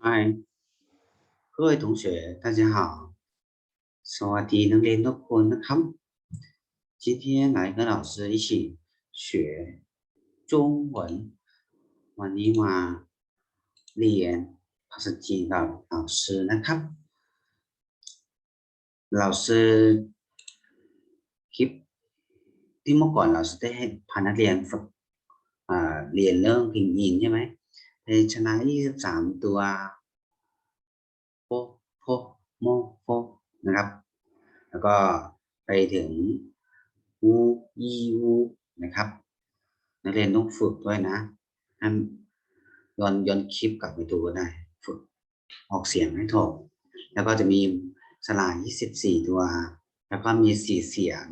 嗨，各位同学，大家好，สวัสดีนักเรียนทุกคนนะครับ今天来跟老师一起学中文วันนี้มาเรียนภาษาจีนกับ老师นะครับ老师คลิปที่เมื่อก่อนเราได้ให้พานักเรียนฝึกอ่าเรียนเรื่องพิมพ์ยินใช่ไหม พยัญชนะ23ตัวโปโพโมโฟนะครับ แล้วก็ไปถึงวูยีวูนะครับ นักเรียนต้องฝึกด้วยนะห้ามย้อนย้อนคลิปกลับไปดูก็ได้ ฝึกออกเสียงให้ถูก แล้วก็จะมีสลาย24ตัว แล้วก็มีสี่เสียง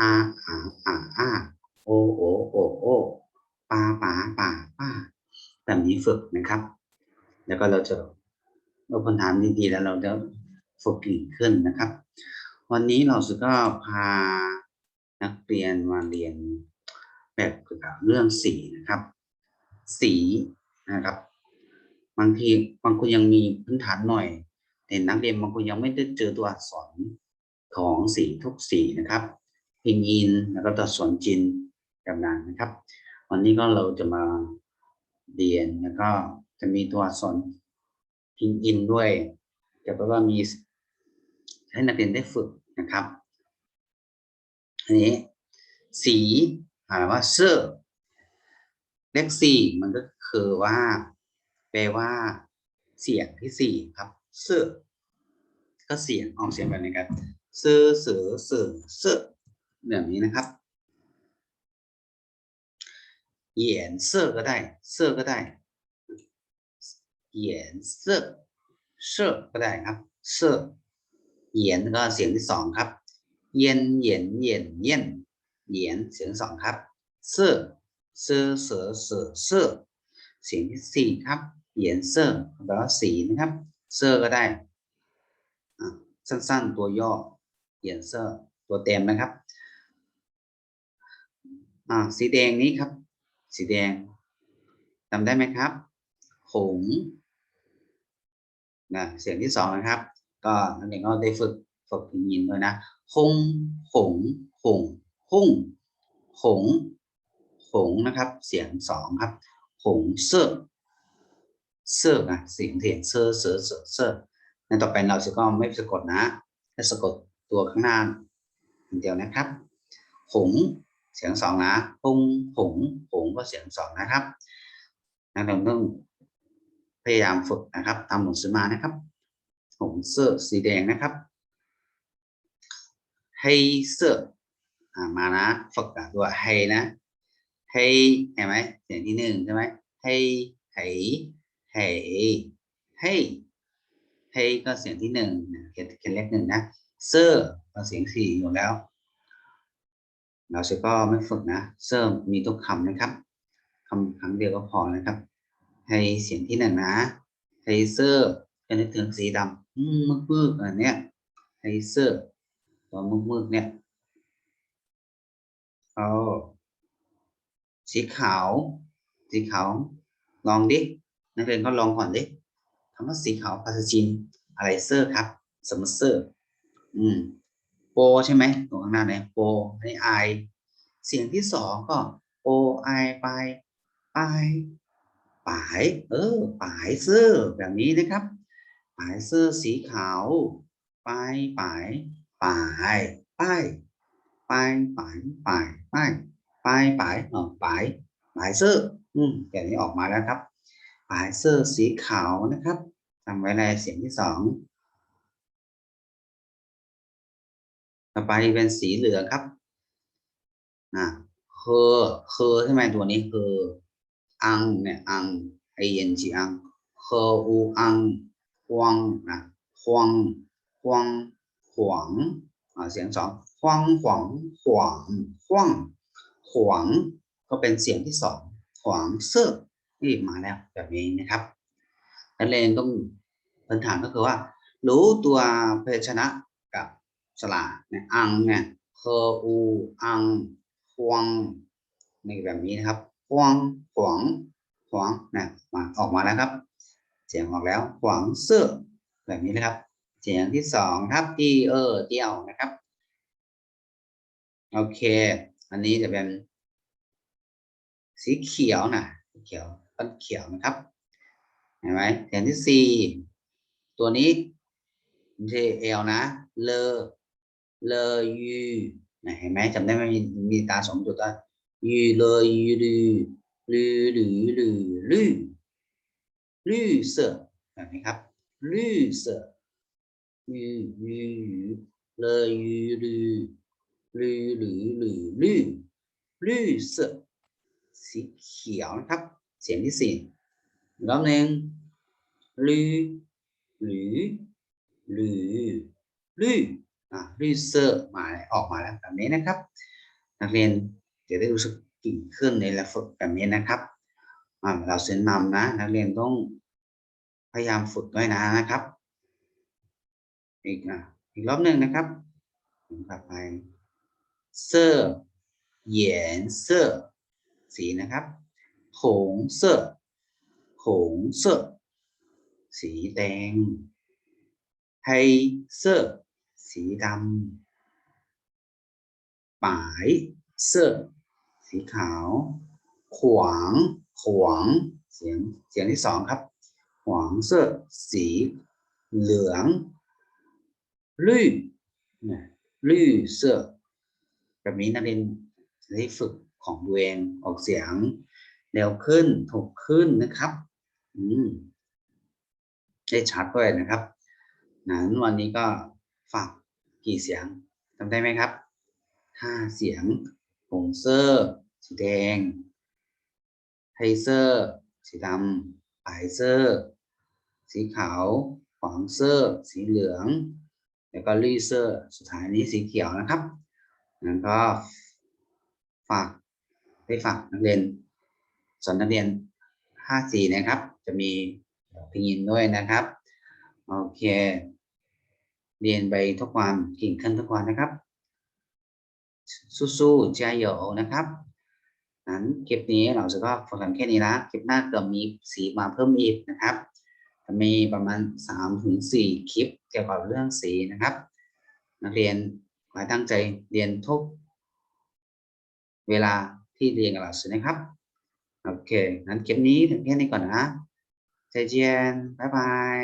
อาอาอาอาโอโอโอโอปาปาปาป้า แบบนี้ฝึกนะครับ แล้วก็เราจะเราพื้นฐานดีๆแล้วเราจะฝึกเก่งขึ้นนะครับ วันนี้เราสุก็พานักเรียนมาเรียนแบบเกี่ยวกับเรื่องสีนะครับ สีนะครับบางทีบางคนยังมีพื้นฐานหน่อย แต่นักเรียนบางคนยังไม่ได้เจอตัวอักษรของสีทุกสีนะครับพินยินแล้วก็ตัวอักษรจีนแบบนั้นนะครับ วันนี้ก็เราจะมา เรียนแล้วก็จะมีตัวอักษรพินยินด้วยแต่แปลว่ามีให้นักเรียนได้ฝึกนะครับอันนี้สีอ่าว่าเสื้อเลขสี่มันก็คือว่าแปลว่า เสียงที่สี่ครับ เสื้อก็เสียงออกเสียงแบบนี้ครับเสื้อเสือเสือเสื้อแบบนี้นะครับ เหยียนเสื้อก็ได้เสื้อก็ได้เหยียนเสื้อก็ได้ครับเสื้อเหยียนก็เสียงที่สองครับ เย็นเหยียนเหยียนเย็นเหยียนเสียงสองครับ เสื้อเสื้อเสือเสือเสื้อเสียงที่สี่ครับเหยียนเสื้อแปลว่าสีนะครับ เสื้อก็ได้อะสั้นๆตัวย่อเหยียนเสื้อตัวเต็มนะครับอ่าสีแดงนี้ครับ สีแดงจำได้ไหมครับ หงส์นะเสียงที่สองนะครับ ก็นักเรียนก็ได้ฝึกฝึกยินด้วยนะหงหงหงหงหงหงนะครับ เสียงสองครับ หงเสื้อเสื้อนะเสียงเสียงเสื้อเสื้อเสื้อเสื้อในต่อไปเราจะก็ไม่สะกดนะจะสะกดตัวข้างหน้าเดียวนะครับ หง เสียงสองนะหงหงหงก็เสียงสองนะครับนักเรียนต้องพยายามฝึกนะครับตามหนังสือมานะครับหงเสื้อสีแดงนะครับให้เสื้ออมานะฝึกตัวให้นะให้เห็นไหมเสียงที่หนึ่งใช่ไหมให้ให้ให้ให้ให้ก็เสียงที่หนึ่งเขียนเขียนเลขหนึ่งนะเสื้อก็เสียงสี่อยู่แล้ว เราจะก็ไม่ฝึกนะเสื้อมีทุกคำนะครับคำครั้งเดียวก็พอนะครับ ให้เสียงที่หนึ่งนะให้เสื้อจะนึกถึงสีดำอืมมึกมึกอันเนี้ยให้เสื้อตัวมึกมึกเนี่ยเอาสีขาว สีขาว ลองดินักเรียนก็ลองก่อนดิคำว่าสีขาวภาษาจีนอะไรเซอร์ครับสมมติเซอร์ อืม โปใช่ไหมตรงข้างหน้าเนี่ยโปในไอเสียงที่สองก็โปไอไปไปปายเออปายเสื้อแบบนี้นะครับปายเสื้อสีขาวปายปายปายป้ายปายปายปายป้ายปายปายเออปายปายเสื้ออืมแบบนี้ออกมาแล้วครับปายเสื้อสีขาวนะครับจำไว้ในเสียงที่สอง ต่อไปเป็นสีเหลืองครับอ่าเคอเคอใช่ไหมตัวนี้คืออังเนี่ยอังไอเย็นจีอังเคออูอังฮวงนะฮวงฮวงหวงอ่าเสียงสองฮวงหวงหวงหวงหวงก็เป็นเสียงที่สองหวงเซอร์นี่มาแล้วแบบนี้นะครับนักเรียนต้องพื้นฐานก็คือว่า รู้ตัวพชนะกับ สระเนี่ยอังเนี่ยเคออูอังฮวงนี่แบบนี้นะครับฮวงหวงหวงนะมาออกมาแล้วครับ เสียงออกแล้วหวงเสื้อแบบนี้นะครับ เสียงที่สองครับอีเออเดียวนะครับโอเค อันนี้จะเป็น สีเขียวนะสีเขียวต้นเขียวนะครับเห็นไหมเสียงที่สี่ตัวนี้ไม่ใช่เอลนะเล เลยูนะเห็นไหมจำได้ไหมมีมีตาสองตัวตายูเลยูลือลือหรือลือลือลือเสือแบบนี้ครับลือเสือยูยูเลยูลือลือหรือลือลือลือเสือสีเขียวนะครับ เสียงที่สี่รอบหนึ่งลือหรือหรือลือ อะลือเซอร์มาออกมาแล้วแบบนี้นะครับ นักเรียนจะได้รู้สึกกิ่งขึ้นในระฝึกแบบนี้นะครับเราเซ็นนำนะ นักเรียนต้องพยายามฝึกด้วยนะนะครับ อีกนะอีกรอบหนึ่งนะครับผมกลับไปเสื้อเหยียนเสื้อสีนะครับหงเสื้อหงเสื้อสีแดง黑色 สีดำปายเสื้อสีขาว ขวางขวางเสียงเสียงที่สองครับ ขวางเสื้อสี เหลืองลื่นลื่เสื้อแบบนี้นักเรียนได้ฝึกของตัวเองออกเสียงเร็วขึ้นถูกขึ้นนะครับ อืมได้ชัดด้วยนะครับนั้นวันนี้ก็ฝาก กี่เสียงจำได้ไหมครับห้าเสียงหงเซอร์สีแดงไทเซอร์สีดำปายเซอร์สีขาวขวางเซอร์สีเหลือง แล้วก็ลีเซอร์สุดท้ายนี้สีเขียวนะครับนั้นก็ฝากได้ฝากนักเรียนสอนนักเรียนห้าสี่นะครับ จะมีพิยินด้วยนะครับ โอเค เรียนไปทุกวันเก่งขึ้นทุกวันนะครับ สู้ๆใจเย็นนะครับนั้นคลิปนี้เราจะก็ฟังกันแค่นี้ละคลิปหน้าเกิดมีสีมาเพิ่มอีกนะครับมีประมาณ3ถึง4คลิปเกี่ยวกับเรื่องสีนะครับ นักเรียนหมายตั้งใจเรียนทุกเวลาที่เรียนกับเราสินะครับโอเคนั้นคลิปนี้ถึงแค่นี้ก่อนนะใจเย็นบ๊ายบาย